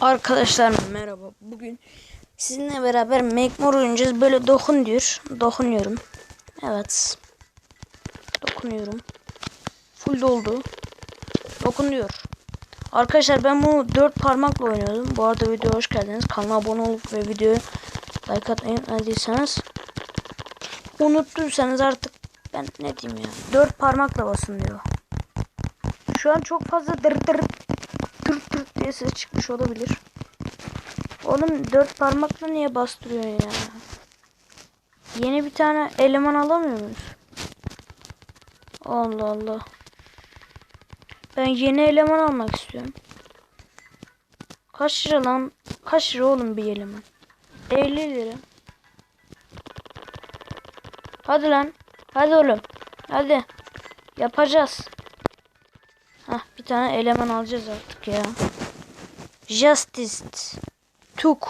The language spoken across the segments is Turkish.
Arkadaşlar merhaba. Bugün sizinle beraber Make oynayacağız. Böyle dokun diyor. Dokunuyorum. Evet. Dokunuyorum. Full doldu. Dokun diyor. Arkadaşlar ben bunu dört parmakla oynuyordum. Bu arada videoya hoş geldiniz. Kanala abone olup ve videoyu like atmayı unuttuysanız artık ben ne diyeyim ya. Dört parmakla basın diyor. Şu an çok fazla dır dır diye ses çıkmış olabilir. Oğlum dört parmakla niye bastırıyorsun ya? Yeni bir tane eleman alamıyor muyuz? Allah Allah. Ben yeni eleman almak istiyorum. Kaç lira lan? Kaç lira oğlum bir eleman? 50 lira. Hadi lan. Hadi oğlum. Hadi. Yapacağız. Hah bir tane eleman alacağız artık ya. Justice. Tuk.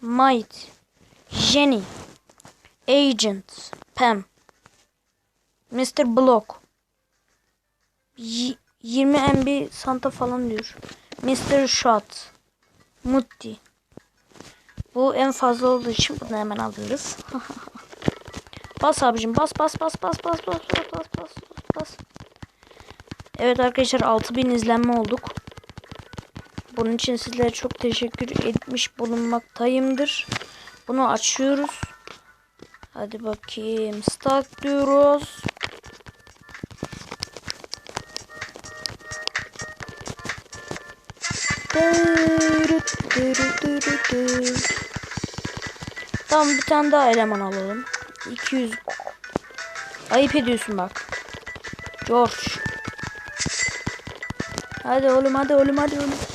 Might. Jenny. Agent. Pam. Mr. Block. Y 20 MB Santa falan diyor. Mr. Shot. Mutti. Bu en fazla olduğu için bunu hemen alıyoruz. bas abicim bas bas bas bas bas bas bas bas bas bas. Evet arkadaşlar 6000 izlenme olduk. Bunun için sizlere çok teşekkür etmiş bulunmaktayımdır. Bunu açıyoruz. Hadi bakayım. Start diyoruz. Tamam bir tane daha eleman alalım. 200. Ayıp ediyorsun bak. George. Hadi oğlum hadi oğlum hadi oğlum.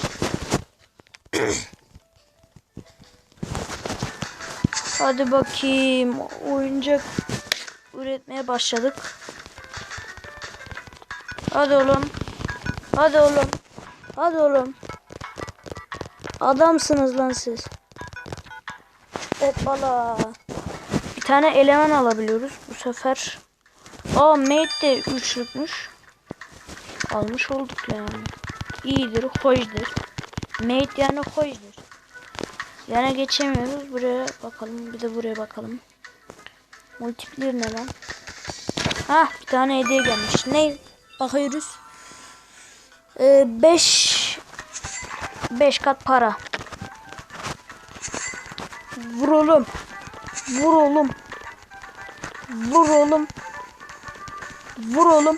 Hadi bakayım. Oyuncak üretmeye başladık. Hadi oğlum. Hadi oğlum. Hadi oğlum. Adamsınız lan siz. Hoppala. Bir tane eleman alabiliyoruz bu sefer. Aa mate de üçlükmüş. Almış olduk yani. İyidir, hoşdur. Mate yani hoşdur. Yani geçemiyoruz. Buraya bakalım. Bir de buraya bakalım. Multiplayer ne lan? Hah bir tane hediye gelmiş. Ne? Bakıyoruz. 5 ee, 5 kat para. Vur oğlum. Vur oğlum. Vur oğlum. Vur oğlum.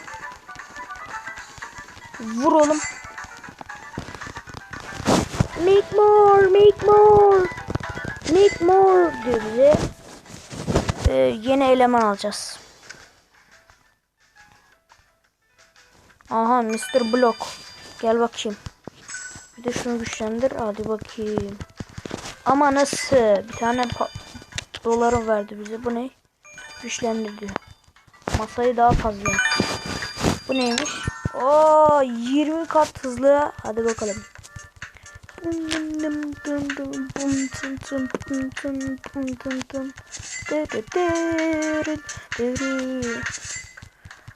Vur oğlum. Make more, make more. Make more diyor bize. Ee, yeni eleman alacağız. Aha Mr. Block. Gel bakayım. Bir de şunu güçlendir. Hadi bakayım. Ama nasıl? Bir tane doları verdi bize. Bu ne? Güçlendir diyor. Masayı daha fazla. Bu neymiş? Oo 20 kat hızlı. Hadi bakalım.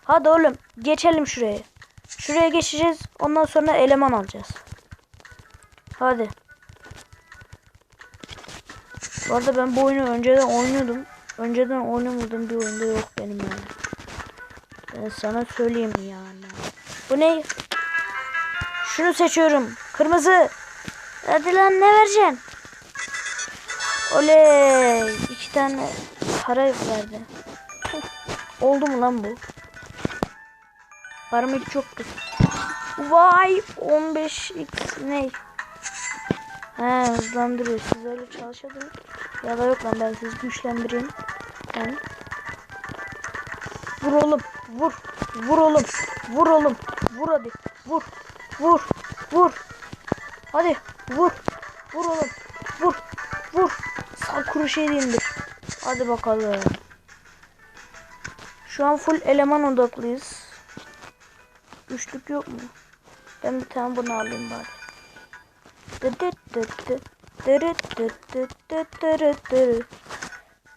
Hadi oğlum geçelim şuraya. Şuraya geçeceğiz. Ondan sonra eleman alacağız. Hadi. Bu arada ben bu oyunu önceden oynuyordum. Önceden oynamadığım bir oyunda yok benim yani. Ben sana söyleyeyim yani. Bu ne? Şunu seçiyorum. Kırmızı. Hadi lan ne vereceksin? Oley. iki tane para verdi. Oldu mu lan bu? Param hiç yoktu. Vay 15x ne? He hızlandırıyor. Siz öyle çalışabilir. Ya da yok lan ben sizi güçlendireyim. Yani. Vur oğlum. Vur. Vur oğlum. Vur oğlum. Vur hadi. Vur. Vur. Vur. Hadi. Vur. Vur oğlum. Vur. Vur. Sağ kroşeyi indir. Hadi bakalım. Şu an full eleman odaklıyız. Üçlük yok mu? Ben bir tane bunu alayım bari.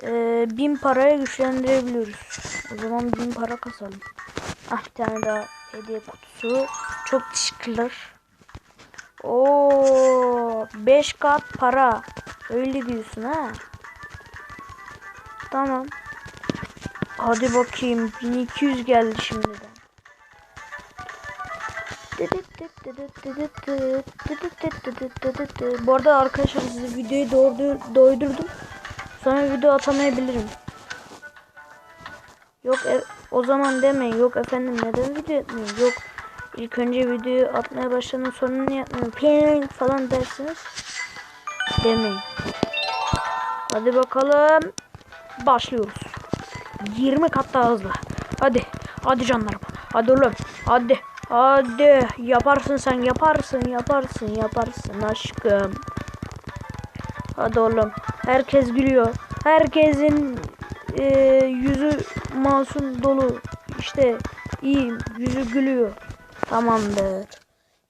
Ee, bin paraya güçlendirebiliyoruz. O zaman bin para kasalım. Ah bir tane daha hediye kutusu. Çok teşekkürler. Oo 5 kat para. Öyle diyorsun ha. Tamam. Hadi bakayım 1200 geldi şimdiden. Bu arada arkadaşlar size videoyu doğru doydurdum. Sonra video atamayabilirim. Yok e, o zaman demeyin. Yok efendim neden video atmıyorum? Yok ilk önce videoyu atmaya başladım sonra ne yapmıyorum? Falan dersiniz. Demeyin. Hadi bakalım. Başlıyoruz. 20 kat daha hızlı. Hadi. Hadi canlarım. Hadi oğlum. Hadi. Hadi. Yaparsın sen. Yaparsın. Yaparsın. Yaparsın aşkım. Hadi oğlum. Herkes gülüyor. Herkesin e, yüzü masum dolu. İşte iyi. Yüzü gülüyor. Tamamdır.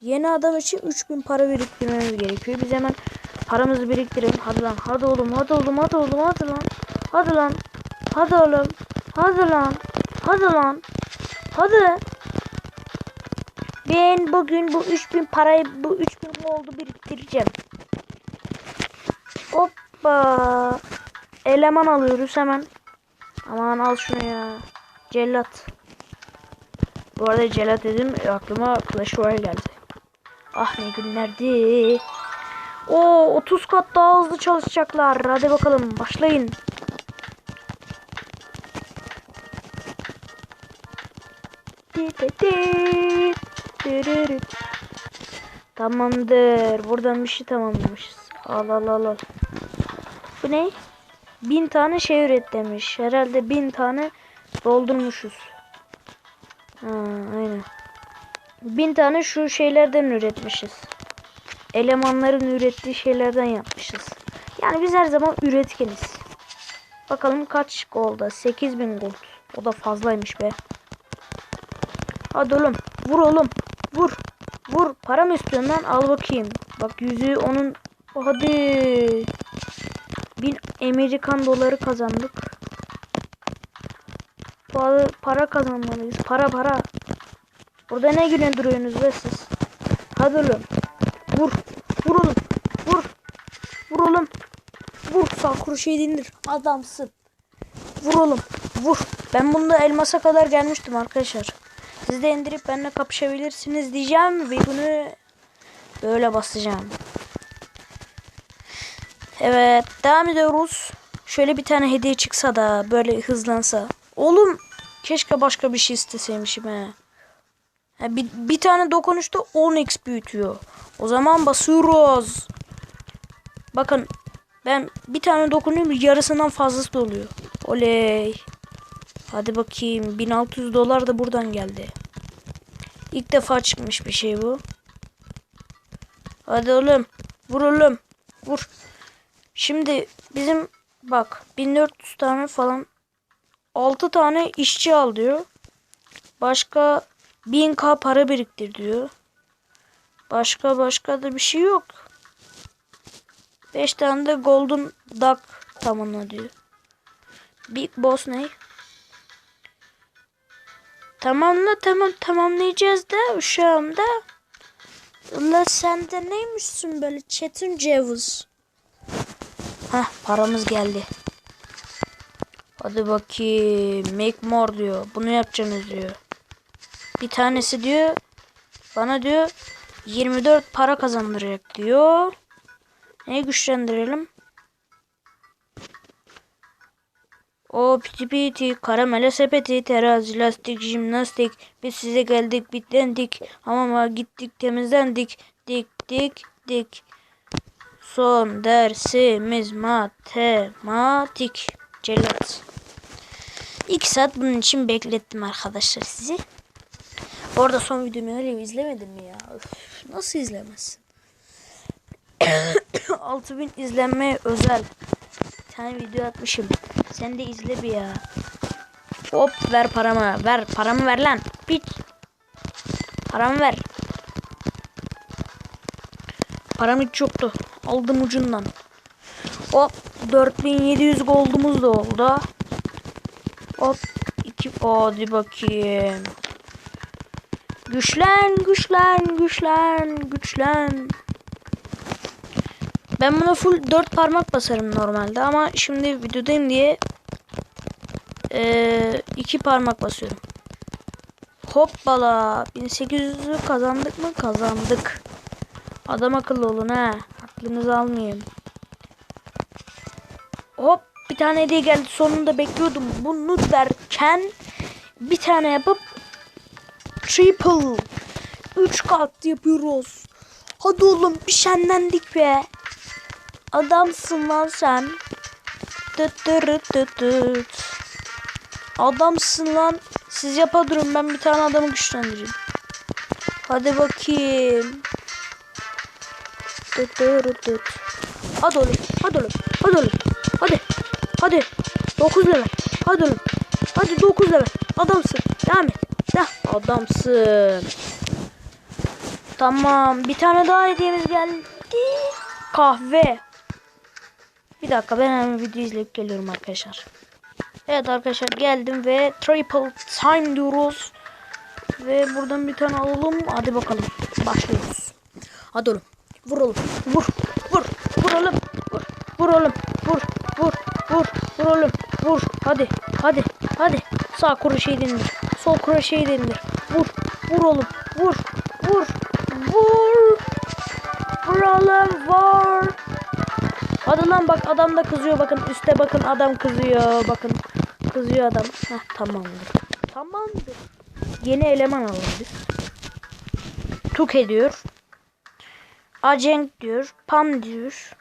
Yeni adam için 3000 para biriktirmemiz gerekiyor. Biz hemen paramızı biriktirelim. Hadi lan. Hadi oğlum. Hadi oğlum. Hadi oğlum. Hadi lan. Hadi lan. Hadi oğlum. Hadi lan. Hadi lan. Hadi. Ben bugün bu 3000 parayı bu 3000 oldu biriktireceğim. Hoppa. Eleman alıyoruz hemen. Aman al şunu ya. Cellat. Bu arada cellat dedim aklıma Clash Royale geldi. Ah ne günlerdi. O 30 kat daha hızlı çalışacaklar. Hadi bakalım başlayın. Tamamdır. Buradan bir şey tamamlamışız. Al al al al. Bu ne? Bin tane şey üret demiş. Herhalde bin tane doldurmuşuz. Ha, aynen. Bin tane şu şeylerden üretmişiz. Elemanların ürettiği şeylerden yapmışız. Yani biz her zaman üretkeniz. Bakalım kaç golda? 8000 gold. O da fazlaymış be. Hadi oğlum. Vur oğlum. Vur. Vur. Para mı istiyorsun lan? Al bakayım. Bak yüzüğü onun. Hadi. Bin Amerikan doları kazandık. Para, para kazanmalıyız. Para para. Burada ne güne duruyorsunuz be siz? Hadi oğlum. Vur. Vur oğlum. Vur. Vur oğlum. Vur. Sağ kuruşeyi dindir. Adamsın. Vur oğlum. Vur. Ben bunda elmasa kadar gelmiştim arkadaşlar. Siz de indirip benimle kapışabilirsiniz diyeceğim ve bunu böyle basacağım. Evet devam ediyoruz. Şöyle bir tane hediye çıksa da böyle hızlansa. Oğlum keşke başka bir şey isteseymişim he. Ha, bir, bir tane dokunuşta 10x büyütüyor. O zaman basıyoruz. Bakın ben bir tane dokunuyorum yarısından fazlası da oluyor. Oley. Hadi bakayım 1600 dolar da buradan geldi. İlk defa çıkmış bir şey bu. Hadi oğlum. Vur oğlum. Vur. Şimdi bizim bak 1400 tane falan 6 tane işçi al diyor. Başka 1000k para biriktir diyor. Başka başka da bir şey yok. 5 tane de golden duck tamamla diyor. Big boss ne? Tamamla tamam tamamlayacağız da uşağım da. Ulan sen de neymişsin böyle Çetin Cevuz. Heh paramız geldi. Hadi bakayım. Make more diyor. Bunu yapacağınız diyor. Bir tanesi diyor. Bana diyor 24 para kazandıracak diyor. Neyi güçlendirelim? O piti piti, karamele sepeti, terazi, lastik, jimnastik. Biz size geldik, bitlendik. Hamama gittik, temizlendik. Dik dik dik. Son dersimiz matematik. Celat. 2 saat bunun için beklettim arkadaşlar sizi. Bu arada son videomu öyle izlemedin mi ya? Öf, nasıl izlemezsin? 6000 izlenme özel. Bir tane video atmışım. Sen de izle bir ya. Hop ver paramı. Ver paramı ver lan. Bit. Paramı ver. Param hiç yoktu. Aldım ucundan. Hop 4700 goldumuz da oldu. Hop 2 hadi bakayım. Güçlen, güçlen, güçlen, güçlen. Ben buna full 4 parmak basarım normalde ama şimdi videodayım diye eee, iki parmak basıyorum. Hoppala 1800'ü kazandık mı? Kazandık. Adam akıllı olun ha. Aklınızı almayayım. Hop bir tane hediye geldi. Sonunda bekliyordum. Bunu derken bir tane yapıp triple 3 kat yapıyoruz. Hadi oğlum bir şenlendik be. Adamsın lan sen. Tıt tırıt tıt tıt. Adamsın lan. Siz yapa durun ben bir tane adamı güçlendireyim. Hadi bakayım. Tıt tırıt tıt. Hadi oğlum. Hadi oğlum. Hadi oğlum. Hadi. Hadi. 9 level. Hadi oğlum. Hadi 9 level. Adamsın. Devam et. Devam. Adamsın. Tamam. Bir tane daha hediyemiz geldi. Kahve. Bir dakika ben hemen video izleyip geliyorum arkadaşlar. Evet arkadaşlar geldim ve triple time diyoruz. Ve buradan bir tane alalım. Hadi bakalım. Başlıyoruz. Hadi oğlum. Vur oğlum. Vur. Vur. Vur oğlum. Vur. Vur oğlum. Vur. Vur. Vur. Vur oğlum. Vur. Hadi. Hadi. Hadi. Sağ kroşeyi de indir. Sol kroşeyi de indir. Vur. Vur oğlum. Vur. Vur. Vur. Vur oğlum. Vur. Hadi lan bak adam da kızıyor bakın üste bakın adam kızıyor bakın kızıyor adam. Heh, tamamdır. Tamamdır. Yeni eleman alalım biz. Tuk ediyor. Agent diyor. Pam diyor.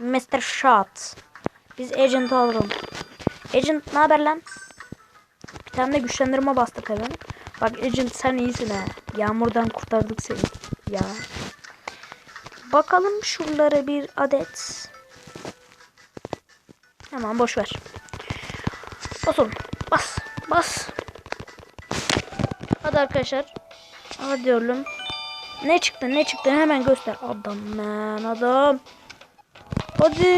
Mr. Shot. Biz Agent alalım. Agent ne haber lan? Bir tane de güçlendirme bastık hemen. Bak Agent sen iyisin ha. Yağmurdan kurtardık seni. Ya. Bakalım şuralara bir adet. Hemen boş ver. Bas oğlum. Bas. Bas. Hadi arkadaşlar. Hadi oğlum. Ne çıktı ne çıktı hemen göster. Adam man adam. Hadi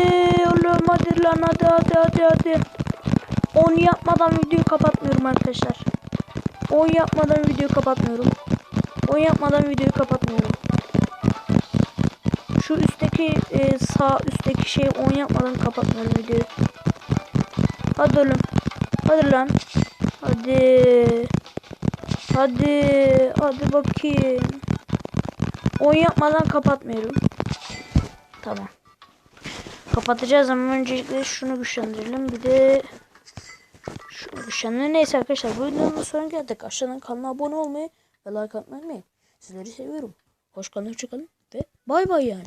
oğlum hadi lan hadi hadi hadi hadi. 10 yapmadan videoyu kapatmıyorum arkadaşlar. 10 yapmadan videoyu kapatmıyorum. 10 yapmadan videoyu kapatmıyorum. Şu üstteki e, sağ üstteki şeyi 10 yapmadan kapatmıyorum videoyu. Hadi oğlum. Hadi lan. Hadi. Hadi. Hadi bakayım. 10 yapmadan kapatmıyorum. Tamam. Kapatacağız ama öncelikle şunu güçlendirelim. Bir de şunu güçlendirelim. Neyse arkadaşlar bu videonun sonuna geldik. Aşağıdan kanala abone olmayı ve like atmayı unutmayın. Sizleri seviyorum. Hoş kalın, hoşça ve bay bay yani.